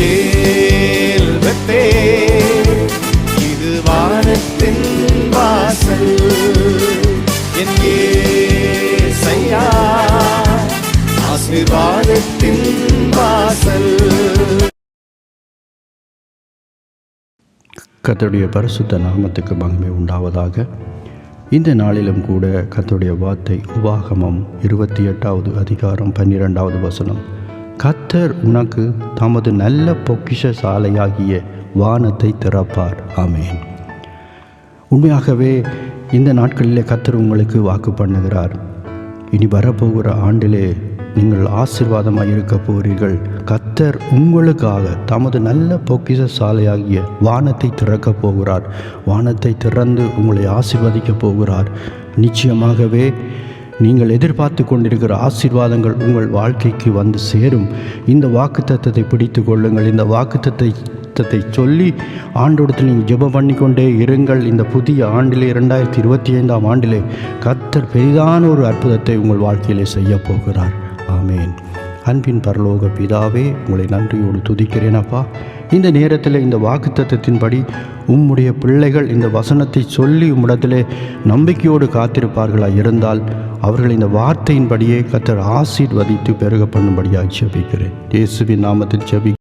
கத்துடைய இது வானத்தின் வாசல். என் ஏசையா. வாசல். பரிசுத்த நாமத்துக்கு மகிமை உண்டாவதாக. இந்த நாளிலும் கூட கத்துடைய வார்த்தை உபாகமம் இருபத்தி எட்டாவது அதிகாரம் பன்னிரெண்டாவது வசனம். கத்தர் உனக்கு தமது நல்ல பொக்கிஷ சாலையாகிய வானத்தை திறப்பார். ஆமேன். உண்மையாகவே இந்த நாட்களிலே கத்தர் உங்களுக்கு வாக்கு பண்ணுகிறார். இனி வரப்போகிற ஆண்டிலே நீங்கள் ஆசீர்வாதமாக இருக்க போகிறீர்கள். கத்தர் உங்களுக்காக தமது நல்ல பொக்கிஷ சாலையாகிய வானத்தை திறக்கப் போகிறார். வானத்தை திறந்து உங்களை ஆசிர்வதிக்கப் போகிறார். நிச்சயமாகவே நீங்கள் எதிர்பார்த்து கொண்டிருக்கிற ஆசீர்வாதங்கள் உங்கள் வாழ்க்கைக்கு வந்து சேரும். இந்த வாக்குத்தத்தத்தை பிடித்து கொள்ளுங்கள். இந்த வாக்கு தத்துவத்தை சொல்லி ஆண்டோடத்தில் நீங்கள் ஜெபம் பண்ணிக்கொண்டே இருங்கள். இந்த புதிய ஆண்டிலே இரண்டாயிரத்தி இருபத்தி ஐந்தாம் ஆண்டிலே கத்தர் பெரிதான ஒரு அற்புதத்தை உங்கள் வாழ்க்கையிலே செய்ய போகிறார். ஆமேன். அன்பின் பரலோக பிதாவே உங்களை நன்றியோடு துதிக்கிறேன் அப்பா. இந்த நேரத்தில் இந்த வாக்குத்தத்தத்தின்படி உம்முடைய பிள்ளைகள் இந்த வசனத்தை சொல்லி உம்மிடத்திலே நம்பிக்கையோடு காத்திருப்பார்களா இருந்தால் அவர்கள் இந்த வார்த்தையின்படியே கத்தர் ஆசீர்வதித்து பெருக பண்ணும்படியாக ஜெபிக்கிறேன். இயேசுவின் நாமத்தில் ஜெபி